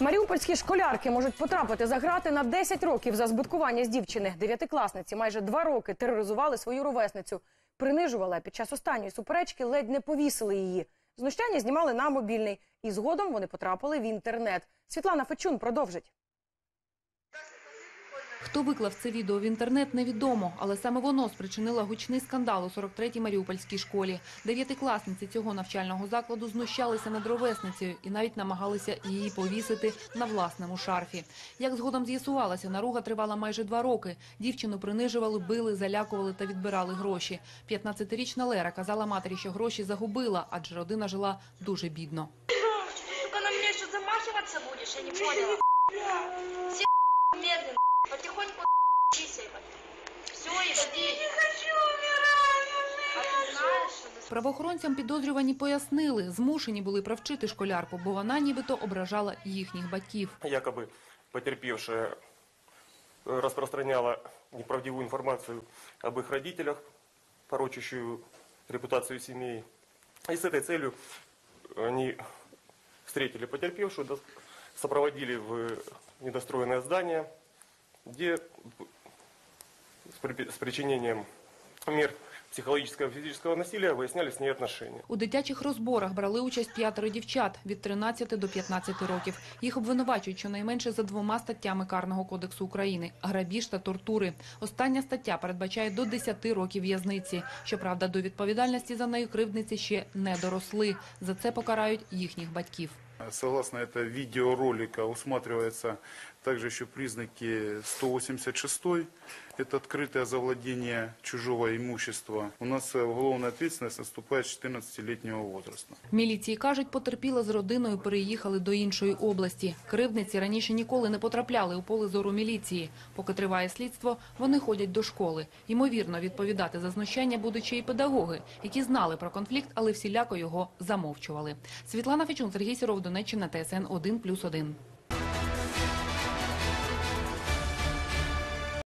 Маріупольські школярки можуть потрапити за грати на 10 років за збиткування з дівчини. Дев'ятикласниці майже два роки тероризували свою ровесницю, принижували, під час останньої суперечки ледь не повісили її. Знущання знімали на мобільний, і згодом вони потрапили в інтернет. Світлана Фечун продовжить. Хто виклав це відео в інтернет, невідомо, але саме воно спричинило гучний скандал у 43-й Маріупольській школі. Дев'ятикласниці цього навчального закладу знущалися над ровесницею і навіть намагалися її повісити на власному шарфі. Як згодом з'ясувалося, наруга тривала майже два роки. Дівчину принижували, били, залякували та відбирали гроші. 15-річна Лера казала матері, що гроші загубила, адже родина жила дуже бідно. Только на меня еще замахиваться будешь, я не поняла. Все медленно, потихоньку учись. Все, иди. Я не хочу умирать А ты знаешь, что за Правоохоронцям підозрювані пояснили, змушені були провчити школярку, бо вона нібито ображала їхніх батьків. якобы потерпевшая э, распространяла неправдивую информацию об их родителях, порочащую репутацию семей. И с этой целью они встретили потерпевшую, дос- сопроводили в недостроенное здание, где с при- с причинением мер психологического и физического насилия выясняли с ней отношения. У дитячих розборах брали участь п'ятеро дівчат від 13 до 15 років. Їх обвинувачують щонайменше за двома статтями Карного кодексу України – грабіж та тортури. Остання стаття передбачає до 10 років в'язниці. Щоправда, до відповідальності за нею кривдниці ще не доросли. За це покарають їхніх батьків. Согласно этого видеоролика усматривается также еще признаки 186 это открытое завладение чужого имущества. У нас э, уголовная ответственность наступает с 14-летнего возраста. В міліції кажуть, потерпіла з родиною переїхали до іншої області. Кривдниці раніше ніколи не потрапляли у поле зору міліції. Поки триває слідство, вони ходять до школи. Ймовірно, відповідати за знущання будуть ще й педагоги, які знали про конфлікт, але всіляко його замовчували. Світлана Фечун, Сергій Сіров, Донеччина, ТСН 1+,1.